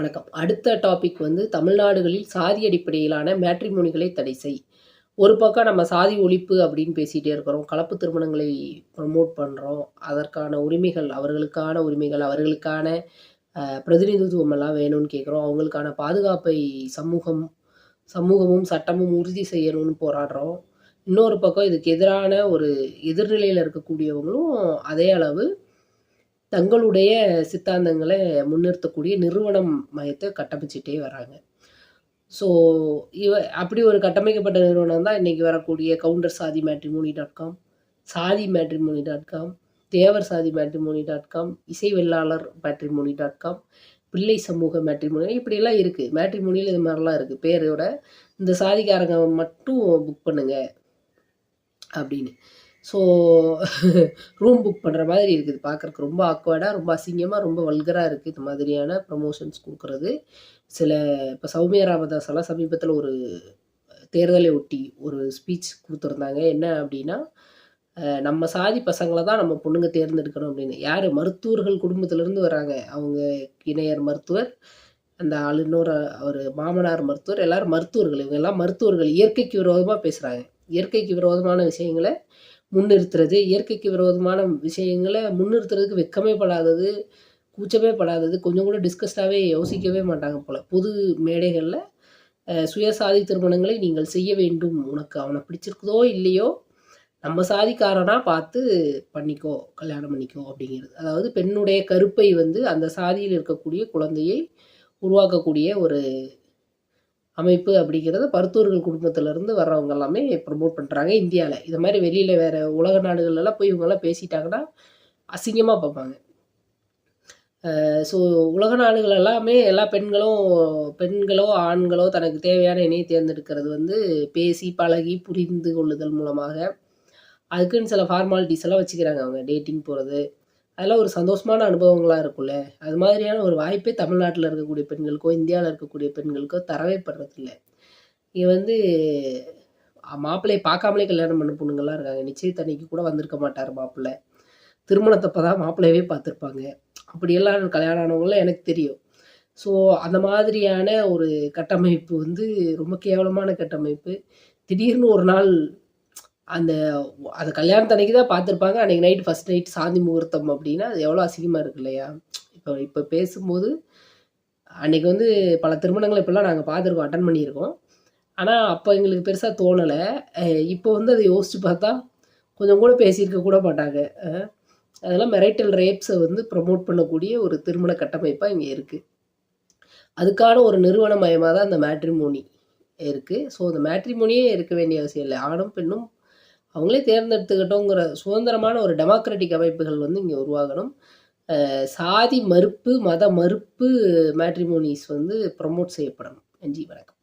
வணக்கம். அடுத்த டாபிக் வந்து தமிழ்நாடுகளில் சாதி அடிப்படையிலான மேட்ரிமோனிகளை தடை செய். ஒரு பக்கம் நம்ம சாதி ஒழிப்பு அப்படின்னு பேசிகிட்டே இருக்கிறோம். கலப்பு திருமணங்களை ப்ரமோட் பண்ணுறோம் அதற்கான உரிமைகள் அவர்களுக்கான உரிமைகள் அவர்களுக்கான பிரதிநிதித்துவம் எல்லாம் வேணும்னு கேட்குறோம் அவங்களுக்கான பாதுகாப்பை சமூகம் சமூகமும் சட்டமும் உறுதி செய்யணும்னு போராடுறோம். இன்னொரு பக்கம் இதுக்கு எதிரான ஒரு எதிர்நிலையில் இருக்கக்கூடியவங்களும் அதே அளவு தங்களுடைய சித்தாந்தங்களை முன்னிறுத்தக்கூடிய நிறுவனம் மையத்தை கட்டமைச்சிட்டே வராங்க ஸோ இவ அப்படி ஒரு கட்டமைக்கப்பட்ட நிறுவனம் தான் இன்றைக்கி வரக்கூடிய கவுண்டர் சாதி மேட்ரிமோனி டாட் காம் சாதி மேட்ரிமோனி டாட் காம் தேவர் சாதி மேட்ரிமோனி டாட் காம் இசை வெள்ளாளர் மேட்ரிமோனி டாட் காம் பிள்ளை சமூக மேட்ரிமோனி இப்படியெல்லாம் இருக்குது மேட்ரிமோனியில் இது மாதிரிலாம் இருக்குது பேரோட இந்த சாதிக்காரங்க மட்டும் புக் பண்ணுங்க அப்படின்னு. ஸோ ரூம் புக் பண்ணுற மாதிரி இருக்குது. பார்க்குறக்கு ரொம்ப ஆக்வர்டாக ரொம்ப அசிங்கமாக ரொம்ப வல்கராக இருக்குது இந்த மாதிரியான ப்ரமோஷன்ஸ் கொடுக்குறது. சில இப்போ சௌமியா ராமதாஸ் எல்லாம் சமீபத்தில் ஒரு தேர்தலை ஒட்டி ஒரு ஸ்பீச் கொடுத்துருந்தாங்க. என்ன அப்படின்னா நம்ம சாதி பசங்களை தான் நம்ம பொண்ணுங்க தேர்ந்தெடுக்கணும் அப்படின்னு. யார்? மருத்துவர்கள் குடும்பத்திலேருந்து வராங்க. அவங்க இணையர் மருத்துவர் அந்த ஆள் இன்னொரு அவர் மாமனார் மருத்துவர் எல்லாரும் மருத்துவர்கள். இவங்க எல்லாம் மருத்துவர்கள். இயற்கைக்கு விரோதமாக பேசுகிறாங்க இயற்கைக்கு விரோதமான விஷயங்களை முன்னிறுத்துறது. இயற்கைக்கு விரோதமான விஷயங்களை முன்னிறுத்துறதுக்கு வெக்கமே படாதது கூச்சமே படாதது கொஞ்சம் கூட டிஸ்கஸ்டாகவே யோசிக்கவே மாட்டாங்க போல். பொது மேடைகளில் சுயசாதி திருமணங்களை நீங்கள் செய்ய வேண்டும். உனக்கு அவனை பிடிச்சிருக்குதோ இல்லையோ நம்ம சாதிக்காரனா பார்த்து பண்ணிக்கோ கல்யாணம் பண்ணிக்கோ அப்படிங்கிறது. அதாவது பெண்ணுடைய கருப்பை வந்து அந்த சாதியில் இருக்கக்கூடிய குழந்தையை உருவாக்கக்கூடிய ஒரு அமைப்பு அப்படிங்கிறத மருத்துவர்கள் குடும்பத்திலேருந்து வர்றவங்க எல்லாமே ப்ரமோட் பண்ணுறாங்க இந்தியாவில் இது மாதிரி வெளியில் வேறு உலக நாடுகள்லாம் போய் இவங்கெல்லாம் பேசிட்டாங்கன்னா அசிங்கமாக பார்ப்பாங்க. ஸோ உலக நாடுகள் எல்லாமே எல்லா பெண்களும் பெண்களோ ஆண்களோ தனக்கு தேவையான இணையை தேர்ந்தெடுக்கிறது வந்து பேசி பழகி புரிந்து கொள்ளுதல் மூலமாக. அதுக்குன்னு சில ஃபார்மாலிட்டிஸ் எல்லாம் வச்சுக்கிறாங்க அவங்க. டேட்டிங் போகிறது அதெல்லாம் ஒரு சந்தோஷமான அனுபவங்களாக இருக்கும்ல. அது மாதிரியான ஒரு வாய்ப்பே தமிழ்நாட்டில் இருக்கக்கூடிய பெண்களுக்கோ இந்தியாவில் இருக்கக்கூடிய பெண்களுக்கோ தரவே படுறதில்ல. இது வந்து மாப்பிள்ளையை பார்க்காமலே கல்யாணம் பண்ண பொண்ணுங்கள்லாம் இருக்காங்க. நிச்சயத்தன்னைக்கு கூட வந்திருக்க மாட்டார் மாப்பிள்ளை. திருமணத்தப்போ தான் மாப்பிள்ளையவே பார்த்துருப்பாங்க. அப்படியெல்லாம் கல்யாணம் ஆனவங்களாம் எனக்கு தெரியும். ஸோ அந்த மாதிரியான ஒரு கட்டமைப்பு வந்து ரொம்ப கேவலமான கட்டமைப்பு. திடீர்னு ஒரு நாள் அந்த அது கல்யாணத்தன்னைக்கு தான் பார்த்துருப்பாங்க. அன்றைக்கி நைட் ஃபஸ்ட் நைட் சாந்தி முகூர்த்தம் அப்படின்னா அது எவ்வளோ அசிங்கமாக இருக்கு இல்லையா? இப்போ இப்போ பேசும்போது அன்றைக்கி வந்து பல திருமணங்களை இப்போல்லாம் நாங்கள் பார்த்துருக்கோம் அட்டன் பண்ணியிருக்கோம். ஆனால் அப்போ எங்களுக்கு பெருசாக தோணலை. இப்போ வந்து அதை யோசித்து பார்த்தா கொஞ்சம் கூட பேசியிருக்க கூட மாட்டாங்க. அதெல்லாம் மெரைட்டல் ரேப்ஸை வந்து ப்ரமோட் பண்ணக்கூடிய ஒரு திருமண கட்டமைப்பாக இங்கே இருக்குது அதுக்கான ஒரு நிறுவன மயமாக தான் அந்த மேட்ரிமோனி இருக்குது ஸோ அந்த மேட்ரிமோனியே இருக்க வேண்டிய அவசியம் இல்லை. ஆணும் பெண்ணும் அவங்களே தேர்ந்தெடுத்துக்கிட்டோங்கிற சுதந்திரமான ஒரு டெமோக்ராட்டிக் அமைப்புகள் வந்து இங்கே உருவாகணும். சாதி மறுப்பு மத மறுப்பு மேட்ரிமோனிஸ் வந்து ப்ரமோட் செய்யப்படணும். நன்றி வணக்கம்.